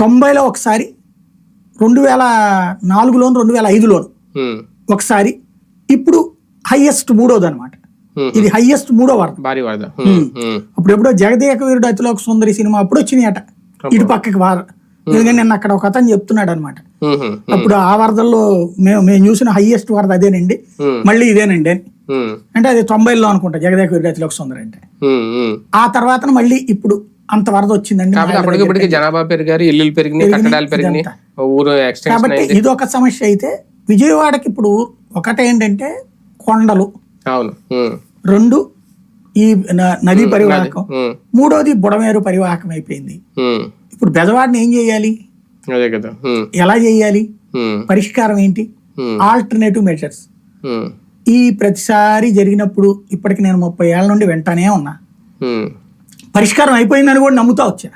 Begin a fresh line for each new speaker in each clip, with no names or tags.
తొంభైలో ఒకసారి రెండు వేల నాలుగులోను రెండు వేల ఐదులోను ఒకసారి. ఇప్పుడు హైయెస్ట్ మూడోది అనమాట ఇది హైయెస్ట్ మూడో వరద
భారీ వరద
అప్పుడు ఎప్పుడో జగదేక వీరుడు అతిలోక సుందరి సినిమా అప్పుడు వచ్చినాయట. ఇటు పక్కకి వార. ఎందుకంటే నేను అక్కడ ఒక అతను చెప్తున్నాడు అనమాట అప్పుడు ఆ వరదల్లో మేము మేము చూసిన హైయెస్ట్ వరద అదేనండి. మళ్ళీ ఇదేనండి అని. అంటే అది తొంభైలో అనుకుంటా జగదేక వీరుడు అతిలోక సుందరి అంటే. ఆ తర్వాత మళ్ళీ ఇప్పుడు అంత వరద వచ్చిందండి
అప్పటికి జనాభా పెరిగారు ఇల్లులు పెరిగినాయి కట్టడాలు పెరిగినాయి ఊరు ఎక్స్టెన్షన్
కాబట్టి ఇది ఒక సమస్య అయితే విజయవాడకి ఇప్పుడు ఒకటేంటంటే కొండలు.
అవును.
రెండు ఈ నదీ పరివాహకం. మూడోది బుడమేరు పరివాహకం అయిపోయింది. ఇప్పుడు బెజవాడిని ఏం చేయాలి? ఎలా చేయాలి? పరిష్కారం ఏంటి? ఆల్టర్నేటివ్ మెజర్స్ ఈ ప్రతిసారి జరిగినప్పుడు ఇప్పటికి నేను ముప్పై ఏళ్ళ నుండి వెంటనే ఉన్నా. పరిష్కారం అయిపోయిందని కూడా నమ్ముతా వచ్చా.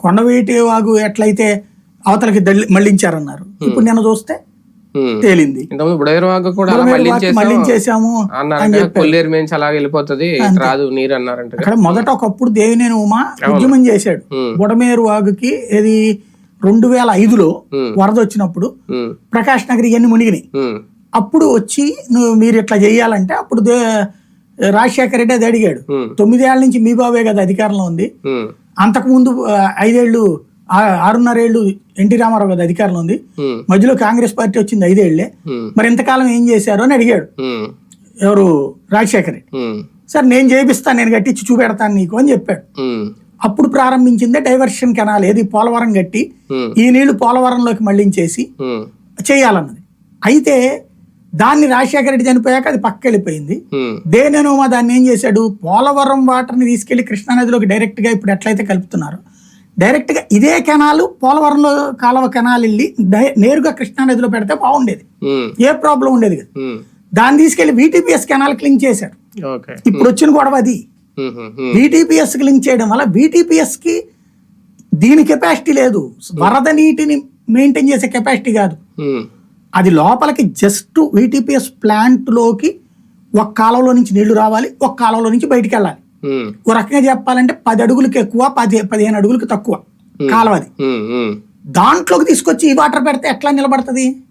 కొండవీటి వాగు ఎట్లయితే అవతలకి మళ్ళించారన్నారు. ఇప్పుడు నేను చూస్తే. తేలింది.
అలా
మళ్ళించేసాము
కొల్లేరు మేంచి అలాగ వెళ్ళిపోతుంది రాదు నీరు అన్నారంట
అక్కడ మొదట ఒకప్పుడు దేవినేని ఉమా ఉద్యమం చేశాడు. బుడమేరు వాగుకి ఇది రెండు వేల ఐదులో. వరద వచ్చినప్పుడు ప్రకాష్ నగర్ ఇవన్నీ మునిగినాయి. అప్పుడు వచ్చి నువ్వు మీరు ఇట్లా చేయాలంటే అప్పుడు దే రాజశేఖర రెడ్డి అది అడిగాడు. తొమ్మిదేళ్ళ నుంచి మీ బాబే కదా అధికారంలో ఉంది.
ఉమ్,
అంతకుముందు ఆ, ఐదేళ్ళు ఆరున్నరేళ్ళు ఎన్టీ రామారావు కదా అధికారంలో ఉంది. మధ్యలో కాంగ్రెస్ పార్టీ వచ్చింది
ఐదేళ్ళే.
మరి ఇంతకాలం ఏం చేశారు అని అడిగాడు. ఎవరు? రాజశేఖర రెడ్డి. సార్ నేను చేపిస్తాను నేను కట్టించి చూపెడతాను నీకు అని చెప్పాడు. అప్పుడు ప్రారంభించిందే డైవర్షన్ కెనాల్ ఏది పోలవరం కట్టి ఈ నీళ్ళు పోలవరంలోకి
మళ్ళించేసి
చేయాలన్నది. అయితే దాన్ని రాజశేఖర రెడ్డి చనిపోయాక అది పక్క వెళ్ళిపోయింది. దేనేనోమా దాన్ని ఏం చేశాడు? పోలవరం వాటర్ని తీసుకెళ్ళి కృష్ణానదిలోకి డైరెక్ట్గా ఇప్పుడు ఎట్లయితే కలుపుతున్నారు. డైరెక్ట్గా ఇదే కెనాలు పోలవరంలో కాలువ కెనాల్ వెళ్ళి నేరుగా కృష్ణానదిలో పెడితే బాగుండేది. ఏ ప్రాబ్లం ఉండేది కదా. దాన్ని తీసుకెళ్ళి వీటీపీఎస్ కెనాల్ క్లింక్ చేశాడు. ఇప్పుడు వచ్చిన గొడవ అది.
ఉమ్, ఉమ్, ఉమ్,
VTPS కి లింక్ చేయడం వల్ల VTPS కి దీని కెపాసిటీ లేదు. వరద నీటిని మెయింటైన్ చేసే కెపాసిటీ కాదు. అది లోపలికి జస్ట్ వీటీపీఎస్ ప్లాంట్లోకి ఒక కాలంలో నుంచి నీళ్ళు రావాలి ఒక కాలంలో నుంచి బయటికి వెళ్ళాలి. ఓ రకంగా చెప్పాలంటే పది అడుగులకి ఎక్కువ పది పదిహేను అడుగులకి తక్కువ కాలువ అది.
ఉమ్, ఉమ్.
దాంట్లోకి తీసుకొచ్చి ఈ వాటర్ పెడితే ఎట్లా నిలబడుతుంది?